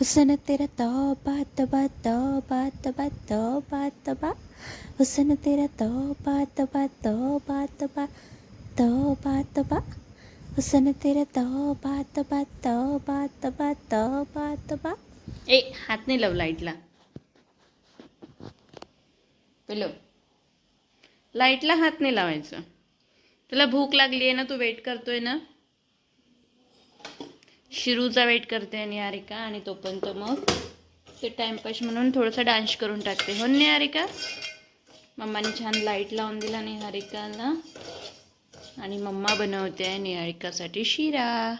हुसन तेरा तौबा तबा तौबा तबा तौबा तबा हुसन तेरा तौबा तबा तौबा तबा तौबा तबा हुसन तेरा तौबा तबा तौबा तबा तौबा तबा ए हात नाही लाव लाईटला पिलो लाईटला हात नाही लावायचं तुला भूक लागली आहे ना तू वेट करतोय ना शिरूचा वेट करते निहारिका आणि तोपर्यंत मग ते टाइमपास म्हणून थोडंसं डान्स करून टाकते. हो निहारिका? मम्माने छान लाइट लावून दिला निहारिकाला. आणि मम्मा बनवते आहे निहारिकासाठी शिरा.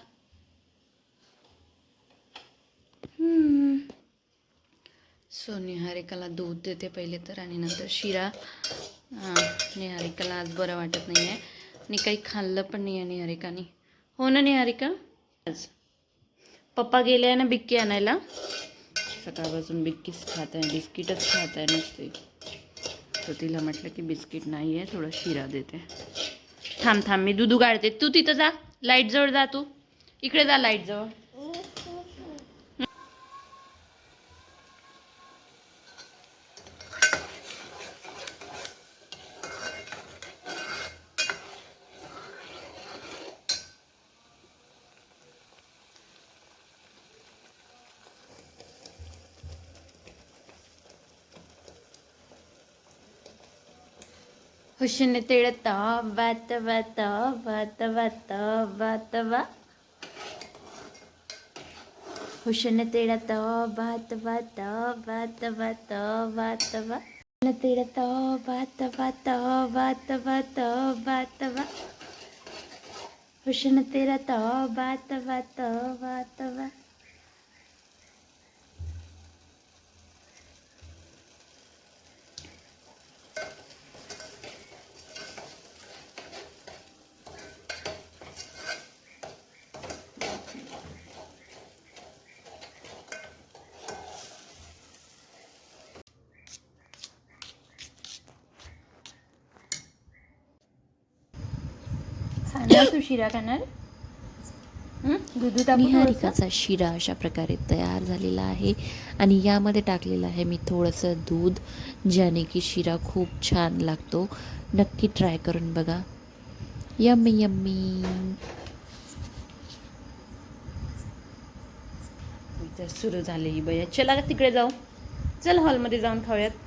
सो निहारिकाला दूध देते पहिले तर आणि नंतर शिरा. हां निहारिकाला आज बरं वाटत नाही आहे आणि काही खाल्लं पण नाही आहे निहारिकाने. हो ना निहारिका? आज. पप्पा गेले आहे ना बिक्की आणायला. सकाळपासून बिक्कीच खात आहे बिस्किटच खात आहे नुसते. तर तिला म्हटलं की बिस्किट नाही आहे थोडा शिरा देते. थांब थांब मी दुधू गाळते. तू तिथं जा. लाईटजवळ जा तू. इकडे जा लाईटजवळ. ಹುಷನ್ ತಿಳತ್ತ ಬತ್ತ ಬತ್ತ ಬತ್ತ ಬತ್ತ ಬತ್ತವ ಹುಷನ್ ತಿಳತ್ತ ಬತ್ತ ಬತ್ತ ಬತ್ತ ಬತ್ತ ಬತ್ತವ ತಿಳತ್ತ ಬತ್ತ ಬತ್ತ ಬತ್ತ ಬತ್ತ ಬತ್ತವ ಹುಷನ್ ತಿರತ ಬತ್ತ ಬತ್ತ ಬತ್ತವ ಬ खाणार तू शिरा हं? थोडंसं? निहारिकाचा शिरा अशा प्रकारे तयार झालेला आहे. आणि यामध्ये टाकलेलं आहे मी थोडंसं दूध ज्याने की शिरा खूप छान लागतो. नक्की ट्राय करून बघा. Yummy yummy. सुरू झाली ही बया. चला तिकडे जाऊ. चल हॉलमध्ये जाऊन खाऊयात.